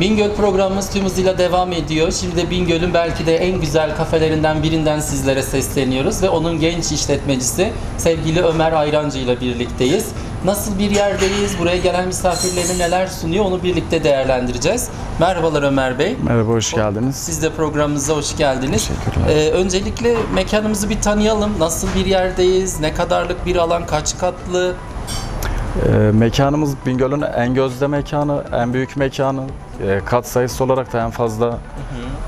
Bingöl programımız tüm hızıyla devam ediyor. Şimdi de Bingöl'ün belki de en güzel kafelerinden birinden sizlere sesleniyoruz ve onun genç işletmecisi sevgili Ömer Ayrancı ile birlikteyiz. Nasıl bir yerdeyiz, buraya gelen misafirlerine neler sunuyor onu birlikte değerlendireceğiz. Merhabalar Ömer Bey. Merhaba, hoş geldiniz. Siz de programımıza hoş geldiniz. Teşekkürler. Ee, öncelikle mekanımızı bir tanıyalım. Nasıl bir yerdeyiz, ne kadarlık bir alan, kaç katlı? Ee, mekanımız Bingöl'ün en gözde mekanı, en büyük mekanı. Ee, kat sayısı olarak da en fazla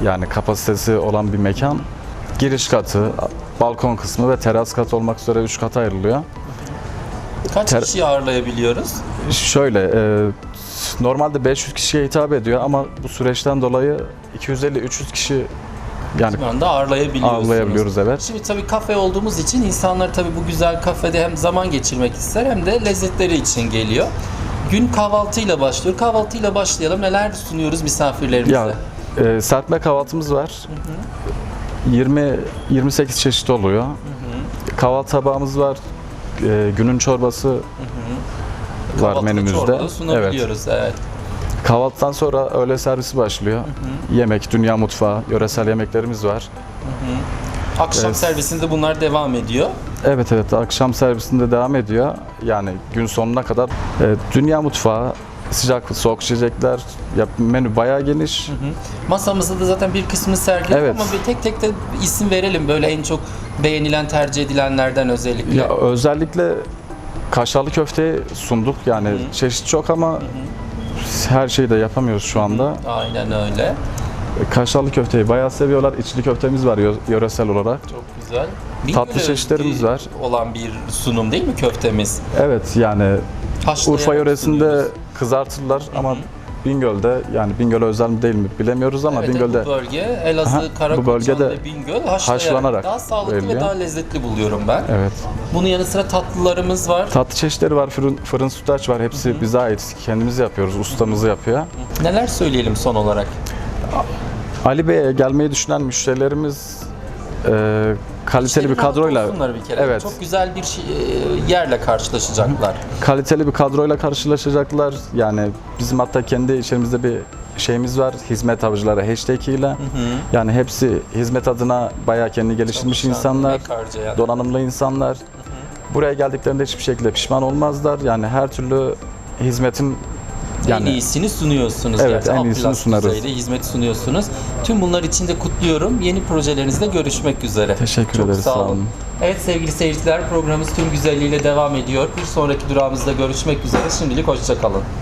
yani kapasitesi olan bir mekan. Giriş katı, balkon kısmı ve teras katı olmak üzere 3 kata ayrılıyor. Kaç Ter- kişiyi ağırlayabiliyoruz? Şöyle, e, normalde 500 kişiye hitap ediyor ama bu süreçten dolayı 250-300 kişi yani anda ağırlayabiliyorsunuz. ağırlayabiliyoruz evet. Şimdi tabii kafe olduğumuz için insanlar tabii bu güzel kafede hem zaman geçirmek ister hem de lezzetleri için geliyor. Gün kahvaltıyla başlıyor. Kahvaltıyla başlayalım. Neler sunuyoruz misafirlerimize? Ya e, serpme kahvaltımız var. 20 28 çeşit oluyor. Kahvaltı tabağımız var. E, günün çorbası var Kahvaltıda menümüzde. çorba da Evet. Evet. Kahvaltıdan sonra öğle servisi başlıyor. Yemek, dünya mutfağı, yöresel yemeklerimiz var. Akşam Evet. servisinde bunlar devam ediyor. Evet evet akşam servisinde devam ediyor. Yani gün sonuna kadar e, dünya mutfağı, sıcak soğuk içecekler, ya, menü bayağı geniş. Masamızda da zaten bir kısmını sergiledik Evet. ama bir tek tek de isim verelim böyle en çok beğenilen, tercih edilenlerden özellikle. Ya özellikle kaşarlı köfteyi sunduk. Yani çeşit çok ama her şeyi de yapamıyoruz şu anda. Aynen öyle. Kaşarlı köfteyi bayağı seviyorlar. İçli köftemiz var yö- yöresel olarak. Çok güzel. Tatlı Bingöl'e çeşitlerimiz var. Olan bir sunum değil mi köftemiz? Evet yani Haşlayarak Urfa yöresinde sunuyoruz. kızartırlar ama Bingöl'de yani Bingöl özel mi değil mi bilemiyoruz ama Evet, Bingöl'de bu bölge Elazığ, Aha, Karakoçan bu bölgede ve Bingöl haşlanarak daha sağlıklı veriliyor. ve daha lezzetli buluyorum ben. evet. Bunun yanı sıra tatlılarımız var. Tatlı çeşitleri var, fırın, fırın sütlaç var. Hepsi bize ait. Kendimiz yapıyoruz. Ustamız yapıyor. Neler söyleyelim son olarak? Ali Bey'e gelmeyi düşünen müşterilerimiz e, kaliteli bir kadroyla bir kere. Evet. Çok güzel bir şey- yerle karşılaşacaklar. kaliteli bir kadroyla karşılaşacaklar. Yani bizim hatta kendi içerimizde bir şeyimiz var. Hizmet avcıları hashtag ile. Yani hepsi hizmet adına bayağı kendini geliştirmiş Çalışan, insanlar. Donanımlı insanlar. Buraya geldiklerinde hiçbir şekilde pişman olmazlar. Yani her türlü hizmetin en yani iyisini sunuyorsunuz. Evet, yani. en iyisini sunarız. düzeyde hizmet sunuyorsunuz. Tüm bunlar için de kutluyorum. Yeni projelerinizde görüşmek üzere. Teşekkür Çok ederiz, Sağ sağ olun. olun. Evet sevgili seyirciler programımız tüm güzelliğiyle devam ediyor. Bir sonraki durağımızda görüşmek üzere. Şimdilik hoşçakalın.